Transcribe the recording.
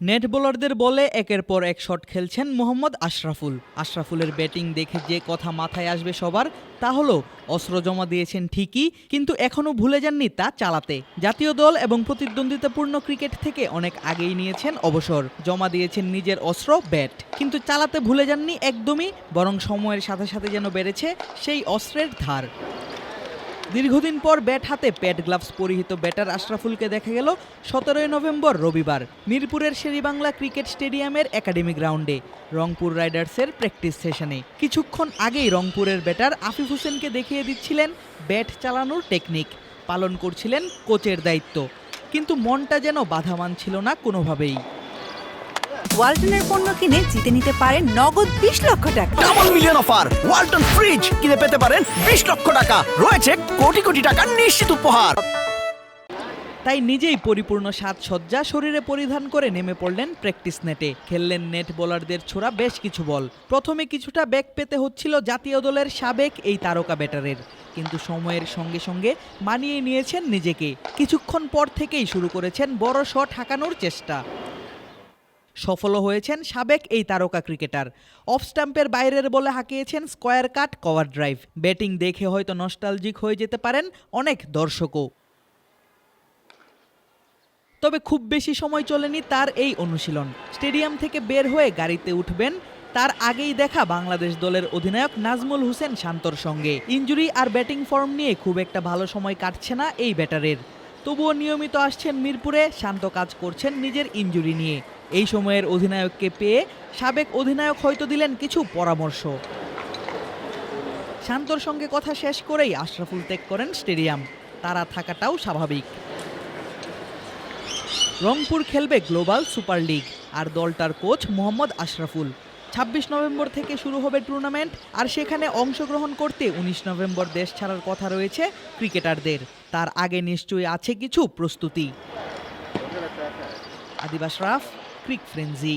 Net বোলারদের বলে একের পর এক শট খেলছেন মোহাম্মদ আশরাফুল। আশরাফুলের ব্যাটিং দেখে যে কথা মাথায় আসবে সবার, তা হলো, অস্ত্র জমা দিয়েছেন ঠিকই, কিন্তু এখনও ভুলে যাননি তা চালাতে। জাতীয় দল এবং প্রতিদ্বন্দ্বিতাপূর্ণ ক্রিকেট থেকে অনেক আগেই নিয়েছেন অবসর। জমা দিয়েছেন নিজের অস্ত্র, ব্যাট। কিন্তু চালাতে ভুলে যাননি একদমই, বরং সময়ের সাথে সাথে যেন বেড়েছে সেই অস্ত্রের ধার। দীর্ঘদিন পর ব্যাট হাতে প্যাড গ্লাভস পরিহিত ব্যাটার আশরাফুলকে দেখা গেল সতেরোই নভেম্বর রবিবার, মিরপুরের শেরিবাংলা ক্রিকেট স্টেডিয়ামের একাডেমি গ্রাউন্ডে, রংপুর রাইডার্সের প্র্যাকটিস সেশনে। কিছুক্ষণ আগেই রংপুরের ব্যাটার আফিফ হোসেনকে দেখিয়ে দিচ্ছিলেন ব্যাট চালানোর টেকনিক, পালন করছিলেন কোচের দায়িত্ব। কিন্তু মনটা যেন বাধা মানছিল না কোনোভাবেই। ওয়ালটনের পণ্য কিনে জিতে নিতে পারেন নগদ বিশ লক্ষ টাকা। Double million offer Walton fridge কিনে পেতে পারেন বিশ লক্ষ টাকা। রয়েছে কোটি কোটি টাকার নিশ্চিত উপহার। তাই নিজেই পরিপূর্ণ সাজসজ্জা শরীরে পরিধান করে নেমে পড়লেন প্র্যাকটিস নেটে। খেললেন নেট বোলারদের ছোড়া বেশ কিছু বল। প্রথমে কিছুটা ব্যাক পেতে হচ্ছিল জাতীয় দলের সাবেক এই তারকা ব্যাটারের। কিন্তু সময়ের সঙ্গে সঙ্গে মানিয়ে নিয়েছেন নিজেকে। কিছুক্ষণ পর থেকেই শুরু করেছেন বড় শট হাঁকানোর চেষ্টা। সফলও হয়েছেন সাবেক এই তারকা ক্রিকেটার। অফ স্টাম্পের বাইরের বলে হাঁকিয়েছেন square cut, cover drive. Batting দেখে হয়তো নস্টালজিক হয়ে যেতে পারেন অনেক দর্শকও। তবে খুব বেশি সময় চলেনি তার এই অনুশীলন। স্টেডিয়াম থেকে বের হয়ে গাড়িতে উঠবেন তার আগেই দেখা বাংলাদেশ দলের অধিনায়ক নাজমুল হোসেন শান্তর সঙ্গে। ইঞ্জুরি আর ব্যাটিং ফর্ম নিয়ে খুব একটা ভালো সময় কাটছে না এই ব্যাটারের। তবুও নিয়মিত আসছেন মিরপুরে, শান্ত কাজ করছেন নিজের ইঞ্জুরি নিয়ে। এই সময়ের অধিনায়ককে পেয়ে সাবেক অধিনায়ক হয়তো দিলেন কিছু পরামর্শ। শান্তর সঙ্গে কথা শেষ করেই আশরাফুল ত্যাগ করেন স্টেডিয়াম। তারা থাকাটাও স্বাভাবিক। রংপুর খেলবে গ্লোবাল সুপার লিগ, আর দলটার কোচ মোহাম্মদ আশরাফুল। ছাব্বিশ নভেম্বর থেকে শুরু হবে টুর্নামেন্ট, আর সেখানে অংশগ্রহণ করতে উনিশ নভেম্বর দেশ ছাড়ার কথা রয়েছে ক্রিকেটারদের। তার আগে নিশ্চয়ই আছে কিছু প্রস্তুতি। আদিবাস রাফ, ক্রিক ফ্রেন্সি।